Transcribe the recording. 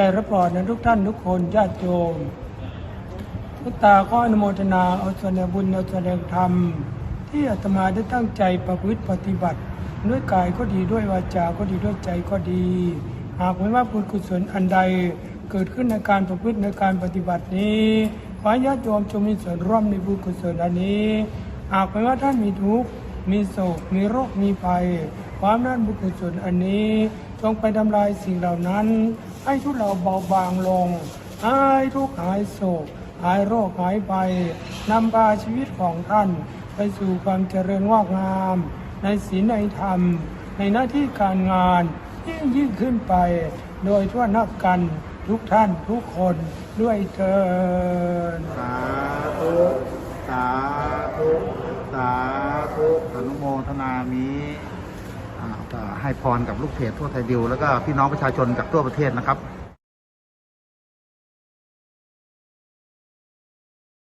แต่ระพรนะทุกท่านทุกคนญาติโยมทุกตาขออนุโมทนาเอาส่วนแห่งบุญเอาส่วนแห่งธรรม ที่อาตมาได้ตั้งใจประพฤติปฏิบัติ ด้วยกายก็ดีด้วยวาจาก็ดีด้วยใจก็ดี หากไม่ว่าบุญกุศลอันใดเกิดขึ้นในการประพฤติในการปฏิบัตินี้ขอญาติโยมจงมีส่วนร่วมในบุญกุศลอันนี้ หากไม่ว่าท่านมีทุกข์มีโศกมีโรคมีภัย ความนั้นบุญกุศลอันนี้จงไปทำลายสิ่งเหล่านั้น ให้ทุกเราเบาบางลงหายทุกหายโศก หายโรคหายภัยนำพาชีวิตของท่าน ไปสู่ความเจริญงอกงาม ในศีลในธรรม ในหน้าที่การงาน ยิ่งยิ่งขึ้นไป โดยทั่วน้ากันทุกท่านทุกคนด้วยเถิดสาธุสาธุสาธุอนุโมทนามีอ่าก็ ให้พรกับลูกเพจทั่วไทยดิวแล้วก็พี่น้องประชาชนจากทั่วประเทศนะครับ